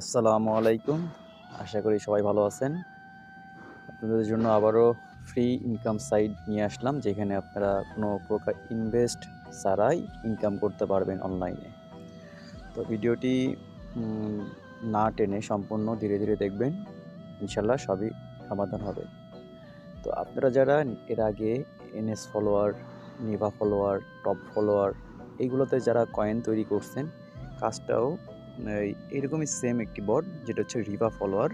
আসসালামু আলাইকুম। আশা করি সবাই ভালো আছেন। আপনাদের জন্য আবারও ফ্রি ইনকাম সাইট নিয়ে আসলাম, যেখানে আপনারা কোনো প্রকার ইনভেস্ট ছাড়াই ইনকাম করতে পারবেন অনলাইনে তো ভিডিওটি না টেনে সম্পূর্ণ ধীরে ধীরে দেখবেন, ইনশাল্লাহ সবই সমাধান হবে। তো আপনারা যারা এর আগে এনএস ফলোয়ার নিভা ফলোয়ার টপ ফলোয়ার এইগুলোতে যারা কয়েন তৈরি করছেন, কাজটাও এরকমই সেম একটি বট যেটা হচ্ছে রিভা ফলোয়ার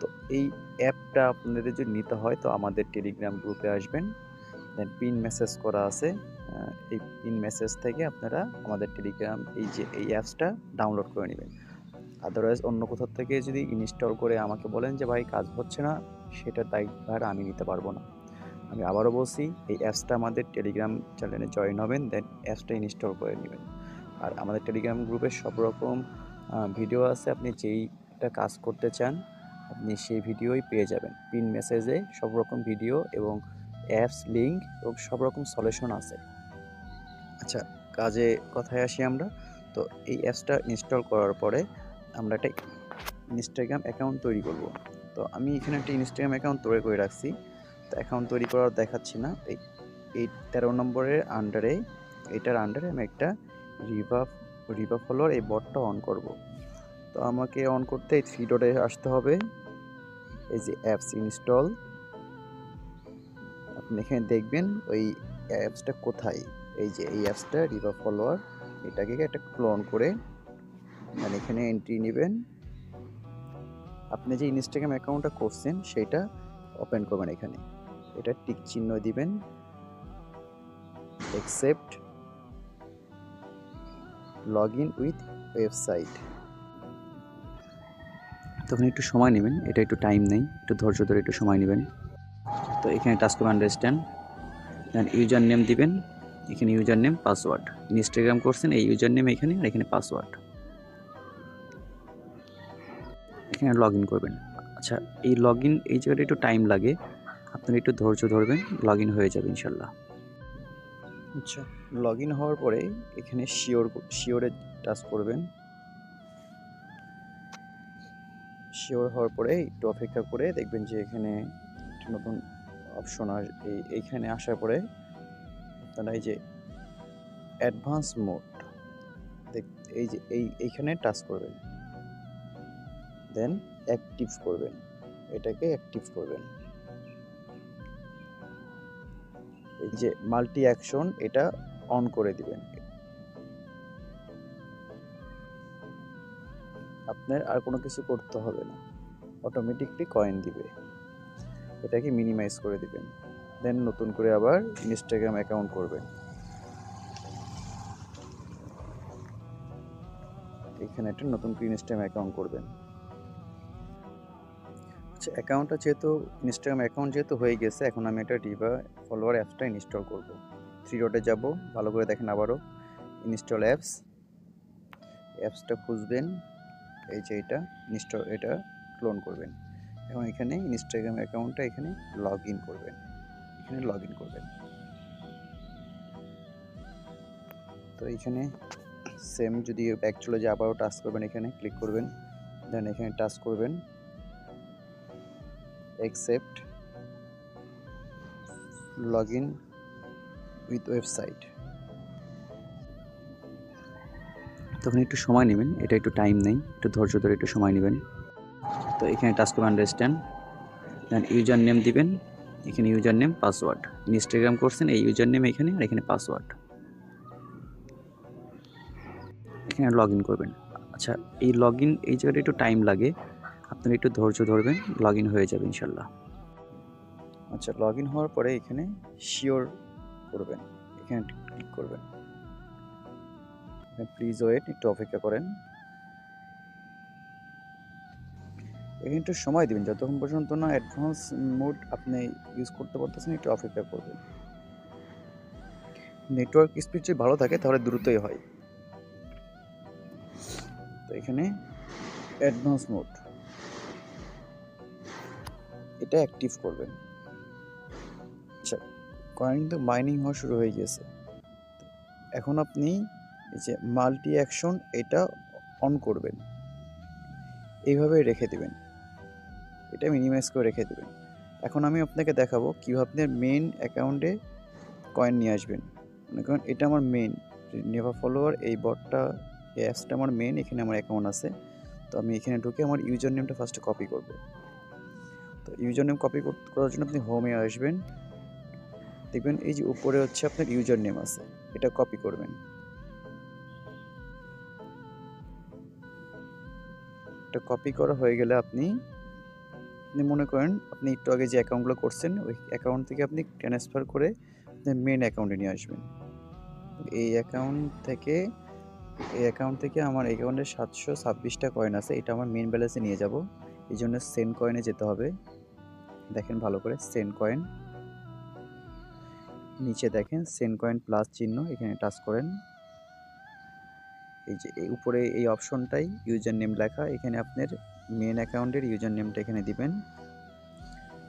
তো এই অ্যাপটা আপনাদের যদি নিতে হয়, তো আমাদের টেলিগ্রাম গ্রুপে আসবেন। দেন পিন মেসেজ করা আছে। এই পিন মেসেজ থেকে আপনারা আমাদের টেলিগ্রাম এই যে এই অ্যাপসটা ডাউনলোড করে নেবেন। আদারওয়াইজ অন্য কোথাও থেকে যদি ইনস্টল করে আমাকে বলেন যে, ভাই, কাজ হচ্ছে না সেটার দায়িত্বভার আমি নিতে পারব না। আমি আবারও বলছি, এই অ্যাপসটা আমাদের টেলিগ্রাম চ্যানেলে জয়েন হবেন দেন অ্যাপসটা ইনস্টল করে নেবেন। আর আমাদের টেলিগ্রাম গ্রুপে সব রকম ভিডিও আছে, আপনি যেইটা কাজ করতে চান, আপনি সেই ভিডিওই পেয়ে যাবেন। পিন মেসেজে সব রকম ভিডিও এবং অ্যাপস লিঙ্ক এবং সব রকম সলিউশন আছে। আচ্ছা কাজে কথায় আসি আমরা। তো এই অ্যাপসটা ইনস্টল করার পরে আমরা একটা ইনস্টাগ্রাম অ্যাকাউন্ট তৈরি করব। তো আমি এখানে একটা ইনস্টাগ্রাম অ্যাকাউন্ট তৈরি করে রাখছি। তো অ্যাকাউন্ট তৈরি করার দেখাচ্ছি না। এই এই তেরো নম্বরের আন্ডারে এটার আন্ডারে আমি একটা রিভা রিভা ফলোয়ার এই বটটা অন করব। তো আমাকে অন করতে এই থ্রি ডটে আসতে হবে। এই যে অ্যাপস ইনস্টল আপনি এখানে দেখবেন ওই অ্যাপসটা কোথায়? এই যে এই অ্যাপসটা রিভা ফলোয়ার এটাকে একটা ক্লোন করে মানে এখানে এন্ট্রি নেবেন। আপনি যে ইনস্টাগ্রাম অ্যাকাউন্টটা করছেন, সেটা ওপেন করবেন এখানে। এটা টিক চিহ্ন দিবেন। Accept log in with website তখন একটু সময় নেবেন, এটা একটু টাইম নেই, একটু ধৈর্য ধরে একটু সময় নেবেন। তো এখানে টাস্ক করবেন আন্ডারস্ট্যান্ড দেন ইউজার নেম দিবেন, এখানে ইউজার নেম পাসওয়ার্ড ইনস্টাগ্রাম করছেন, এই ইউজার নেম এখানে আর এখানে পাসওয়ার্ড এখানে লগ ইন করবেন। আচ্ছা এই লগ ইন এই জায়গাটা একটু টাইম লাগে, আপনারা একটু ধৈর্য ধরবেন লগ ইন হয়ে যাবে, ইনশাল্লাহ। আচ্ছা। লগ ইন হওয়ার পরে এখানে শিওর শিওরে টাচ করবেন। শিওর হওয়ার পরে একটু অপেক্ষা করে দেখবেন যে এখানে একটা নতুন অপশন আস এই এইখানে আসার পরে আপনারা এই যে অ্যাডভান্স মোড এই যে এই এইখানে টাচ করবেন। দেন অ্যাক্টিভ করবেন। এটাকে অ্যাক্টিভ করবেন। এই যে মাল্টি অ্যাকশন এটা অন করে দিবেন। আপনার আর কোনো কিছু করতে হবে না। অটোমেটিকলি কয়েন দিবে। এটাকে মিনিমাইজ করে দিবেন। দেন নতুন করে আবার ইনস্টাগ্রাম অ্যাকাউন্ট করবেন। এখানে একটা নতুন করে ইনস্টাগ্রাম অ্যাকাউন্ট করবেন। আচ্ছা অ্যাকাউন্টটা যেহেতু ইনস্টাগ্রাম অ্যাকাউন্ট যেহেতু হয়ে গেছে, এখন আমি এটা রিভা ফলোয়ার অ্যাপসটা ইনস্টল করব। থ্রি ডটে যাব। ভালো করে দেখেন আবারও। ইনস্টল অ্যাপস অ্যাপসটা খুঁজবেন। এই যে এটা। ইনস্টল এটা ক্লোন করবেন। এবং এখানে ইনস্টাগ্রাম অ্যাকাউন্টটা এখানে লগ ইন করবেন। এখানে লগ ইন করবেন। তো এইখানে সেম যদি ব্যাক চলে যায় আবারও টাচ করবেন এখানে ক্লিক করবেন। দেন এখানে টাচ করবেন। Accept login with ওয়েবসাইট তখন একটু সময় নেবেন, এটা একটু টাইম নেই, একটু ধৈর্য ধরে একটু সময় নেবেন। তো এখানে টাচ করবেন আন্ডারস্ট্যান্ড দেন ইউজার নেম দিবেন, এখানে ইউজার নেম পাসওয়ার্ড ইনস্টাগ্রাম করছেন, এই ইউজার নেম এখানে, আর এখানে পাসওয়ার্ড এখানে লগ করবেন। আচ্ছা এই লগ এই জায়গাটা একটু টাইম লাগে, আপনারা একটু ধৈর্য ধরবেন লগ হয়ে যাবে, ইনশাল্লাহ। আচ্ছা লগ হওয়ার পরে এখানে শিওর করবেন। এখানে ক্লিক করবেন। প্লিজ ওয়েট একটু অপেক্ষা করেন। এখানে একটু সময় দেবেন, যতক্ষণ পর্যন্ত না অ্যাডভান্স মোড আপনি ইউজ করতে পারতেছেন, একটু অপেক্ষা করবেন। নেটওয়ার্ক স্পিড যদি ভালো থাকে, তাহলে দ্রুতই হয়। তো এখানে অ্যাডভান্স মোড এটা অ্যাক্টিভ করবেন। কয়েন কিন্তু মাইনিং হওয়া শুরু হয়ে গেছে। এখন আপনি এই যে মাল্টি অ্যাকশন এটা অন করবেন। এইভাবে রেখে দিবেন। এটা মিনিমাইজ করে রেখে দিবেন। এখন আমি আপনাকে দেখাবো কীভাবে আপনার মেন অ্যাকাউন্টে কয়েন নিয়ে আসবেন। মনে করেন এটা আমার মেন নেভা ফলোয়ার এই বটটা এই অ্যাপসটা আমার মেন এখানে আমার অ্যাকাউন্ট আছে। তো আমি এখানে ঢুকে আমার ইউজার নেমটা ফার্স্টে কপি করব। তো ইউজার নেম কপি করার জন্য আপনি হোমে আসবেন। দেখবেন এই যে উপরে হচ্ছে আপনার ইউজার নেম আছে, এটা কপি করবেন। এটা কপি করা হয়ে গেলে আপনি আপনি মনে করেন আপনি একটু আগে যে অ্যাকাউন্টগুলো করছেন, ওই অ্যাকাউন্ট থেকে আপনি ট্রান্সফার করে আপনার মেন অ্যাকাউন্টে নিয়ে আসবেন। এই অ্যাকাউন্ট থেকে, এই অ্যাকাউন্ট থেকে আমার অ্যাকাউন্টে সাতশো ছাব্বিশটা কয়েন আছে, এটা আমার মেন ব্যালেন্সে নিয়ে যাব। এই জন্য সেন্ড কয়েনে যেতে হবে। দেখেন ভালো করে সেন্ড কয়েন নিচে দেখেন সেন্ড কয়েন প্লাস চিহ্ন, এখানে টাচ করেন। এই যে উপরে এই অপশনটাই ইউজার নেম লেখা, এখানে আপনার মেন অ্যাকাউন্টের ইউজার নেমটা এখানে দিবেন।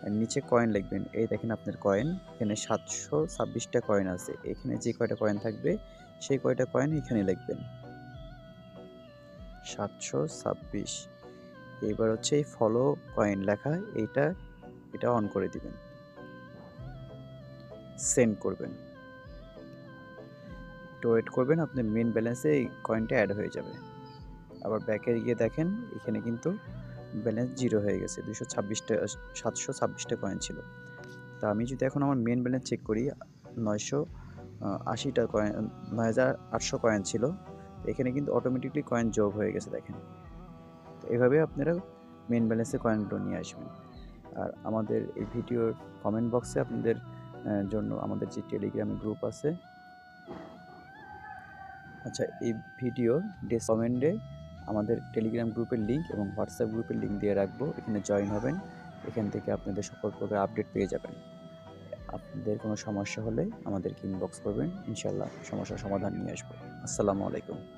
আর নিচে কয়েন লিখবেন, এই দেখেন আপনার কয়েন এখানে সাতশো ছাব্বিশটা কয়েন আছে। এখানে যে কয়টা কয়েন থাকবে, সেই কয়টা কয়েন এখানে লিখবেন। সাতশো ছাব্বিশ। এবার হচ্ছে এই ফলো কয়েন লেখা, এইটা, এটা অন করে দিবেন। সেন্ড করবেন। একটু ওয়েট করবেন আপনি মেন ব্যালেন্সে এই কয়েনটা অ্যাড হয়ে যাবে। আবার ব্যাকে গিয়ে দেখেন, এখানে কিন্তু ব্যালেন্স জিরো হয়ে গেছে দুশো ছাব্বিশটা সাতশো ছাব্বিশটা কয়েন ছিল। তা আমি যদি এখন আমার মেন ব্যালেন্স চেক করি, নয়শো আশিটা কয়েন নয় হাজার আটশো কয়েন ছিল, এখানে কিন্তু অটোমেটিকলি কয়েন যোগ হয়ে গেছে, দেখেন। তো এভাবে আপনারা মেন ব্যালেন্সে কয়েনগুলো নিয়ে আসবেন। আর আমাদের এই ভিডিওর কমেন্ট বক্সে আপনাদের জন্য আমাদের যে টেলিগ্রাম গ্রুপ আছে। আচ্ছা এই ভিডিও ডিস কমেন্টে আমাদের টেলিগ্রাম গ্রুপের লিঙ্ক এবং হোয়াটসঅ্যাপ গ্রুপের লিঙ্ক দিয়ে রাখব। এখানে জয়েন হবেন। এখান থেকে আপনাদের সকল প্রকার আপডেট পেয়ে যাবেন। আপনাদের কোনো সমস্যা হলে আমাদেরকে ইনবক্স করবেন। ইনশাল্লাহ সমস্যার সমাধান নিয়ে আসব। আসসালামু আলাইকুম।